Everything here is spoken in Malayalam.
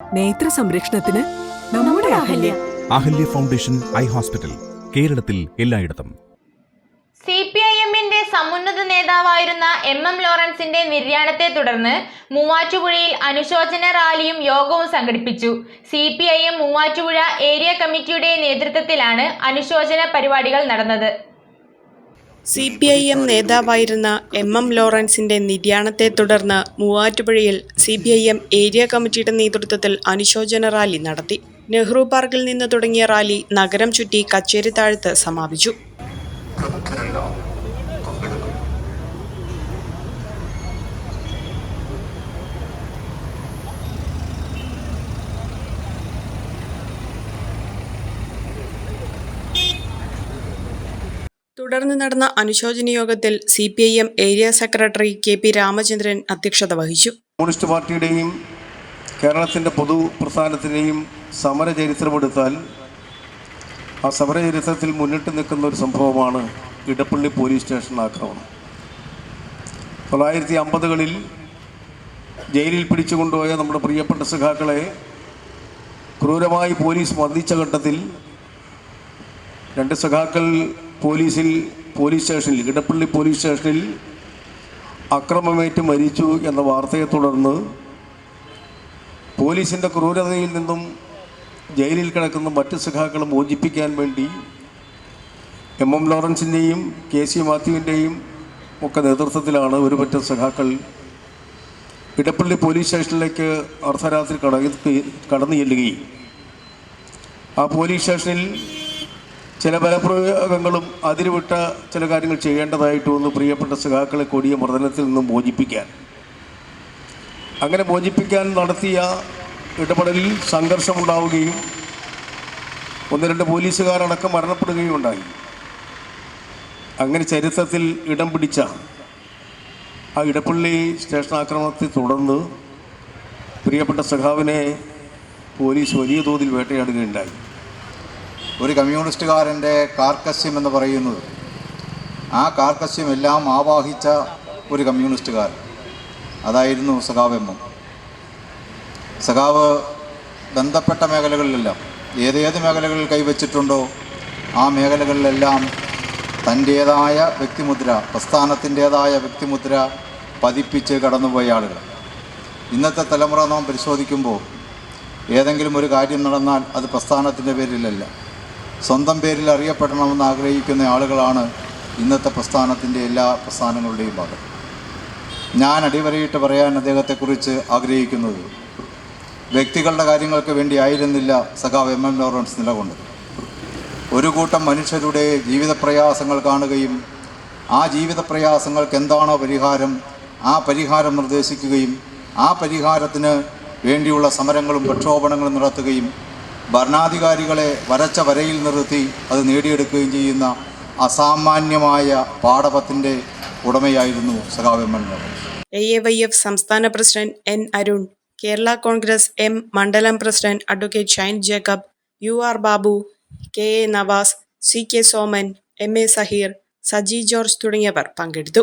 നേത്ര സംരക്ഷണത്തിന് നമ്മുടെ Ahalya. Ahalya. Foundation eye hospital കേരളത്തിൽ എല്ലായിടത്തും. സി പി ഐ എമ്മിന്റെ സമുന്നത നേതാവായിരുന്ന എം എം ലോറൻസിന്റെ നിര്യാണത്തെ തുടർന്ന് മൂവാറ്റുപുഴയിൽ അനുശോചന റാലിയും യോഗവും സംഘടിപ്പിച്ചു. C P I M Muvattupuzha area കമ്മിറ്റിയുടെ നേതൃത്വത്തിലാണ് അനുശോചന പരിപാടികൾ നടന്നത്. സി പി ഐ എം നേതാവായിരുന്ന എം എം ലോറൻസിന്റെ നിര്യാണത്തെ തുടർന്ന് മൂവാറ്റുപുഴയിൽ C P I M area കമ്മിറ്റിയുടെ നേതൃത്വത്തിൽ അനുശോചന റാലി നടത്തി. നെഹ്റു പാർക്കിൽ നിന്ന് തുടങ്ങിയ റാലി നഗരം ചുറ്റി കച്ചേരി താഴത്ത് സമാപിച്ചു. തുടർന്ന് നടന്ന അനുശോചന യോഗത്തിൽ C P I M area secretary K P Ramachandran അധ്യക്ഷത വഹിച്ചു. കമ്മ്യൂണിസ്റ്റ് പാർട്ടിയുടെയും കേരളത്തിന്റെ പൊതു പ്രസ്ഥാനത്തിന്റെയും സമര ചരിത്രമെടുത്താൽ ആ സമര ചരിത്രത്തിൽ മുന്നിട്ട് നിൽക്കുന്ന ഒരു സംഭവമാണ് ഇടപ്പള്ളി പോലീസ് സ്റ്റേഷൻ ആക്രമണം. തൊള്ളായിരത്തി അമ്പതുകളിൽ ജയിലിൽ പിടിച്ചു പിടിച്ചുകൊണ്ടുപോയ നമ്മുടെ പ്രിയപ്പെട്ട സഖാക്കളെ ക്രൂരമായി പോലീസ് മർദ്ദിച്ച ഘട്ടത്തിൽ രണ്ട് സഖാക്കൾ പോലീസിൽ പോലീസ് സ്റ്റേഷനിൽ ഇടപ്പള്ളി പോലീസ് സ്റ്റേഷനിൽ അക്രമമേറ്റ് മരിച്ചു എന്ന വാർത്തയെ തുടർന്ന് പോലീസിന്റെ ക്രൂരതയിൽ നിന്നും ജയിലിൽ കിടക്കുന്ന മറ്റ് സഖാക്കളെ മോചിപ്പിക്കാൻ വേണ്ടി എം എം ലോറൻസിന്റെയും കെ സി മാത്യുവിന്റെയും ഒക്കെ നേതൃത്വത്തിലാണ് ഒരു പറ്റം സഖാക്കൾ ഇടപ്പള്ളി പോലീസ് സ്റ്റേഷനിലേക്ക് അർദ്ധരാത്രി കടന്ന് കടന്നു ചെല്ലുകയും. ആ പോലീസ് സ്റ്റേഷനിൽ ചില ബലപ്രയോഗങ്ങളും അതിരുവിട്ട ചില കാര്യങ്ങൾ ചെയ്യേണ്ടതായിട്ട് വന്നു പ്രിയപ്പെട്ട സഖാക്കളെ കൊടിയ മർദ്ദനത്തിൽ നിന്നും മോചിപ്പിക്കാൻ. അങ്ങനെ മോചിപ്പിക്കാൻ നടത്തിയ ഇടപെടലിൽ സംഘർഷമുണ്ടാവുകയും ഒന്ന് രണ്ട് പോലീസുകാരടക്കം മരണപ്പെടുകയും ഉണ്ടായി അങ്ങനെ ചരിത്രത്തിൽ ഇടം പിടിച്ച ആ ഇടപ്പള്ളി സ്റ്റേഷൻ ആക്രമണത്തെ തുടർന്ന് പ്രിയപ്പെട്ട സഖാവിനെ പോലീസ് വലിയ തോതിൽ വേട്ടയാടുകയുണ്ടായി. ഒരു കമ്മ്യൂണിസ്റ്റുകാരന്റെ കാർക്കസ്യം എന്ന് പറയുന്നത്. ആ കാർക്കസ്യം എല്ലാം ആവാഹിച്ച ഒരു കമ്മ്യൂണിസ്റ്റുകാരൻ. അതായിരുന്നു സഖാവ് എം. സഖാവ് ബന്ധപ്പെട്ട മേഖലകളിലെല്ലാം ഏതേത് മേഖലകളിൽ കൈവച്ചിട്ടുണ്ടോ ആ മേഖലകളിലെല്ലാം തന്റേതായ വ്യക്തിമുദ്ര പ്രസ്ഥാനത്തിന്റേതായ വ്യക്തിമുദ്ര പതിപ്പിച്ച് കടന്നുപോയ ആളുകൾ. ഇന്നത്തെ തലമുറ നാം പരിശോധിക്കുമ്പോൾ ഏതെങ്കിലും ഒരു കാര്യം നടന്നാൽ അത് പ്രസ്ഥാനത്തിന്റെ പേരിലല്ല. സ്വന്തം പേരിൽ അറിയപ്പെടണമെന്ന് ആഗ്രഹിക്കുന്ന ആളുകളാണ് ഇന്നത്തെ പ്രസ്ഥാനത്തിന്റെ എല്ലാ പ്രസ്ഥാനങ്ങളുടെയും ഭാഗം. ഞാൻ അടിവരയിട്ട് പറയാൻ അദ്ദേഹത്തെക്കുറിച്ച് ആഗ്രഹിക്കുന്നത് വ്യക്തികളുടെ കാര്യങ്ങൾക്ക് വേണ്ടി ആയിരുന്നില്ല സഖാവ് എം എം ലോറൻസ് നിലകൊണ്ടത്. ഒരു കൂട്ടം മനുഷ്യരുടെ ജീവിത പ്രയാസങ്ങൾ കാണുകയും ആ ജീവിത പ്രയാസങ്ങൾക്ക് എന്താണോ പരിഹാരം ആ പരിഹാരം നിർദ്ദേശിക്കുകയും ആ പരിഹാരത്തിന് വേണ്ടിയുള്ള സമരങ്ങളും പ്രക്ഷോഭണങ്ങളും നടത്തുകയും ഭരണാധികാരികളെ വരച്ച വരയിൽ നിർത്തി അത് നേടിയെടുക്കുകയും ചെയ്യുന്ന അസാമാന്യമായ പാഠപത്തിന്റെ ഉടമയായിരുന്നു സഖാവ് M N A A Y F സംസ്ഥാന president N Arun Kerala Congress M മണ്ഡലം president advocate Shine Jacob U R Babu K A Navas C K Soman M A Saheer Saji George തുടങ്ങിയവർ പങ്കെടുത്തു.